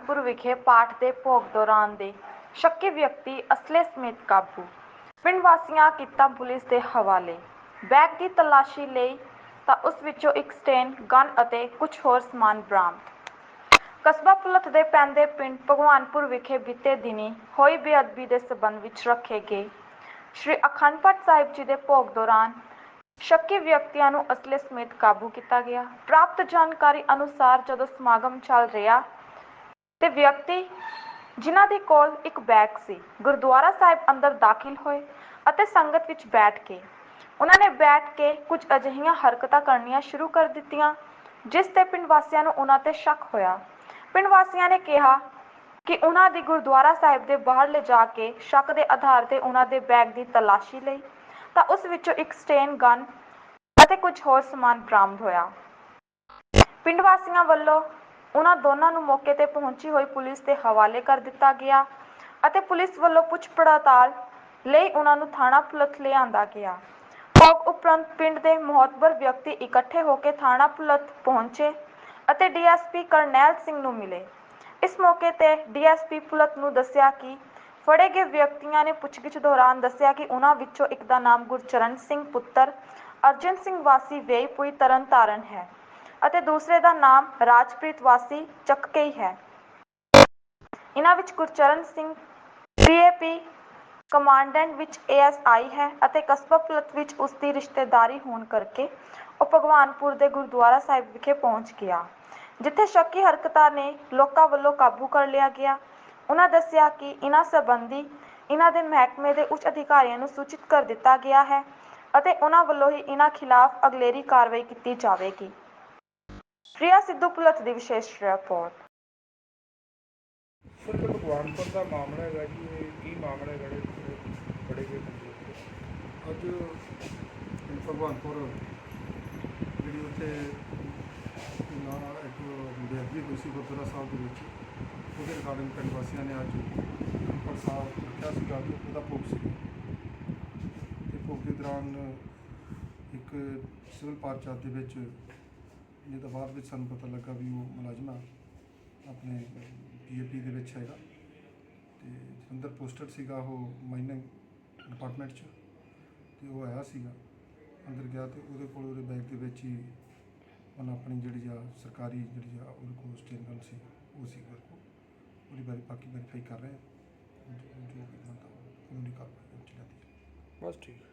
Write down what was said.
ਵਿਖੇ ਪਾਠ ਦੇ ਭੋਗ ਦੌਰਾਨ ਦੇ ਸ਼ੱਕੀ ਵਿਅਕਤੀ ਅਸਲੇ ਸਮੇਤ ਕਾਬੂ। ਪਿੰਡ ਵਾਸੀਆਂ ਕੀਤਾ ਪੁਲਿਸ ਦੇ ਹਵਾਲੇ। ਬੈਗ ਦੀ ਤਲਾਸ਼ੀ ਲਈ ਤਾਂ ਉਸ ਵਿੱਚੋਂ ਇੱਕ ਸਟੇਨ, ਗਨ ਅਤੇ ਕੁਝ ਹੋਰ ਸਮਾਨ ਬਰਾਮਦ। ਕਸਬਾ ਪੁਲਤ ਦੇ ਪੈਂਦੇ ਪਿੰਡ ਭਗਵਾਨਪੁਰ ਵਿਖੇ ਬੀਤੇ ਦਿਨੀ ਹੋਈ ਬੇਅਦਬੀ ਦੇ ਸਬੰਧ ਵਿੱਚ ਰੱਖੇ ਗਏ। ਸ਼੍ਰੀ ਅਖੰਡ ਪਾਠ ਸਾਹਿਬ ਜੀ ਦੇ ਭੋਗ ਦੌਰਾਨ ਸ਼ੱਕੀ ਵਿਅਕਤੀਆਂ ਨੂੰ ਅਸਲੇ ਸਮੇਤ ਕਾਬੂ ਕੀਤਾ ਗਿਆ। ਪ੍ਰਾਪਤ ਜਾਣਕਾਰੀ ਅਨੁਸਾਰ ਜਦੋਂ ਸਮਾਗਮ ਚੱਲ ਰਿਹਾ ਤੇ ਵਿਅਕਤੀ ਜਿਨ੍ਹਾਂ ਦੇ ਕੋਲ ਇੱਕ ਬੈਗ ਸੀ, ਗੁਰਦੁਆਰਾ ਸਾਹਿਬ ਅੰਦਰ ਦਾਖਲ ਹੋਏ ਅਤੇ ਸੰਗਤ ਵਿੱਚ ਬੈਠ ਕੇ ਉਹਨਾਂ ਨੇ ਬੈਠ ਕੇ ਕੁਝ ਅਜਿਹੀਆਂ ਹਰਕਤਾਂ ਕਰਨੀਆਂ ਸ਼ੁਰੂ ਕਰ ਦਿੱਤੀਆਂ, ਜਿਸ ਤੇ ਪਿੰਡ ਵਾਸੀਆਂ ਨੂੰ ਉਹਨਾਂ ਤੇ ਸ਼ੱਕ ਹੋਇਆ। ਪਿੰਡ ਵਾਸੀਆਂ ਨੇ ਕਿਹਾ ਕਿ ਉਹਨਾਂ ਦੀ ਗੁਰਦੁਆਰਾ ਸਾਹਿਬ ਦੇ ਬਾਹਰ ਲਿਜਾ ਕੇ ਸ਼ੱਕ ਦੇ ਆਧਾਰ ਤੇ ਉਹਨਾਂ ਦੇ ਬੈਗ ਦੀ ਤਲਾਸ਼ੀ ਲਈ, ਤਾਂ ਉਸ ਵਿੱਚੋਂ ਇੱਕ ਸਟੇਨ ਗਨ ਅਤੇ ਕੁਝ ਹੋਰ ਸਮਾਨ ਬਰਾਮਦ ਹੋਇਆ। ਪਿੰਡ ਵਾਸੀਆਂ ਵੱਲੋਂ ਉਹਨਾਂ ਦੋਨਾਂ ਨੂੰ ਮੌਕੇ ਤੇ ਪਹੁੰਚੀ ਹੋਈ ਪੁਲਿਸ ਦੇ ਹਵਾਲੇ ਕਰ ਦਿੱਤਾ ਗਿਆ ਅਤੇ ਪੁਲਿਸ ਵੱਲੋਂ ਪੁੱਛ ਪੜਤਾਲ ਲਈ ਉਹਨਾਂ ਨੂੰ ਥਾਣਾ ਪੁਲਤ ਲਿਆਂਦਾ ਗਿਆ। ਭੋਗ ਉਪਰੰਤ ਪਿੰਡ ਦੇ ਮਹੱਤਵਪੂਰਨ ਵਿਅਕਤੀ ਇਕੱਠੇ ਹੋ ਕੇ ਥਾਣਾ ਪੁਲਤ ਪਹੁੰਚੇ ਅਤੇ ਡੀਐਸਪੀ ਕਰਨੈਲ ਸਿੰਘ ਨੂੰ ਮਿਲੇ। ਇਸ ਮੌਕੇ ਤੇ ਡੀਐਸਪੀ ਪੁਲਤ ਨੂੰ ਦੱਸਿਆ ਕਿ ਫੜੇ ਗਏ ਵਿਅਕਤੀਆਂ ਨੇ ਪੁੱਛਗਿੱਛ ਦੌਰਾਨ ਦੱਸਿਆ ਕਿ ਉਨ੍ਹਾਂ ਵਿੱਚੋਂ ਇੱਕ ਦਾ ਨਾਮ ਗੁਰਚਰਨ ਸਿੰਘ ਪੁੱਤਰ, ਅਰਜਨ ਸਿੰਘ ਵਾਸੀ ਵੇਈਪੁਈ ਤਰਨਤਾਰਨ ਹੈ। ਅਤੇ ਦੂਸਰੇ ਦਾ ਨਾਮ ਰਾਜਪ੍ਰੀਤ ਵਾਸੀ ਚੱਕਕਈ ਹੈ ਇਹਨਾਂ ਵਿੱਚ ਗੁਰਚਰਨ ਸਿੰਘ ਪੀਏਪੀ ਕਮਾਂਡੈਂਟ ਵਿੱਚ ਏਐਸਆਈ ਹੈ ਅਤੇ ਕਸਬਾ ਪੁਲਤ ਵਿੱਚ ਉਸ ਦੀ ਰਿਸ਼ਤੇਦਾਰੀ ਹੋਣ ਕਰਕੇ ਉਹ ਭਗਵਾਨਪੁਰ ਦੇ ਗੁਰਦੁਆਰਾ ਸਾਹਿਬ ਵਿਖੇ ਪਹੁੰਚ ਗਿਆ, ਜਿੱਥੇ ਸ਼ੱਕੀ ਹਰਕਤਾਂ ਨੇ ਲੋਕਾਂ ਵੱਲੋਂ ਕਾਬੂ ਕਰ ਲਿਆ ਗਿਆ। ਉਹਨਾਂ ਦੱਸਿਆ ਕਿ ਇਹਨਾਂ ਸੰਬੰਧੀ ਇਹਨਾਂ ਦੇ ਮਹਿਕਮੇ ਦੇ ਉੱਚ ਅਧਿਕਾਰੀਆਂ ਨੂੰ ਸੂਚਿਤ ਕਰ ਦਿੱਤਾ ਗਿਆ ਹੈ ਅਤੇ ਉਹਨਾਂ ਵੱਲੋਂ ਹੀ ਇਹਨਾਂ ਖਿਲਾਫ ਅਗਲੇਰੀ ਕਾਰਵਾਈ ਕੀਤੀ ਜਾਵੇਗੀ। ਪ੍ਰਿਆ ਸਿੱਧੂ ਪੁਲਤ ਦੀ ਵਿਸ਼ੇਸ਼ ਰਿਪੋਰਟ ਸਰ ਭਗਵਾਨਪੁਰ ਦਾ ਮਾਮਲਾ ਹੈਗਾ ਜੀ ਇਹ ਕੀ ਮਾਮਲਾ ਹੈਗਾ ਜਿਹੜੇ ਬੜੇ ਗਏ ਬੰਦੇ ਉੱਤੇ? ਅੱਜ ਭਗਵਾਨਪੁਰ ਜਿਹੜੀ ਉੱਥੇ ਨਾ ਇੱਕ ਬੇਅਦਬੀ ਹੋਈ ਸੀ ਗੁਰਦੁਆਰਾ ਸਾਹਿਬ ਦੇ ਵਿੱਚ। ਉਹਦੇ ਰਿਗਾਰਡਿੰਗ ਪਿੰਡ ਵਾਸੀਆਂ ਨੇ ਅੱਜ ਅੰਪਰ ਸਾਹਿਬ ਸੀਗਾ ਕਿ ਉਹਦਾ ਭੋਗ ਸੀ। ਤੇ ਭੋਗ ਦੇ ਦੌਰਾਨ ਇੱਕ ਸਿਵਲ ਪਰਚਾ ਦੇ ਵਿੱਚ ਜਿਹਦਾ ਬਾਅਦ ਵਿੱਚ ਸਾਨੂੰ ਪਤਾ ਲੱਗਾ ਵੀ ਉਹ ਮੁਲਾਜ਼ਮ ਆ, ਆਪਣੇ ਪੀਏਪੀ ਦੇ ਵਿੱਚ ਹੈਗਾ। ਤੇ ਜਲੰਧਰ ਪੋਸਟਡ ਸੀਗਾ ਉਹ ਮਾਈਨਿੰਗ ਡਿਪਾਰਟਮੈਂਟ 'ਚ, ਤੇ ਉਹ ਆਇਆ ਸੀਗਾ। ਅੰਦਰ ਗਿਆ ਤੇ ਉਹਦੇ ਕੋਲ ਉਹਦੇ ਬੈਗ ਦੇ ਵਿੱਚ ਹੀ ਉਹਨਾਂ ਆਪਣੀ ਜਿਹੜੀ ਆ ਸਰਕਾਰੀ ਜਿਹੜੀ ਆ ਉਹਦੇ ਕੋਲ ਸਟੇਨ ਸੀ, ਉਹ ਸੀ ਉਹਦੇ ਕੋਲ। ਉਹਦੀ ਬਾਰੇ ਬਾਕੀ ਵੈਰੀਫਾਈ ਕਰ ਰਹੇ ਆ। ਜੋ ਵੀ ਬਣਦਾ ਕਾਨੂੰਨੀ ਕਾਰਵਾਈ ਉਹ ਚ ਲੈਂਦੀ ਹੈ ਬਸ ਠੀਕ।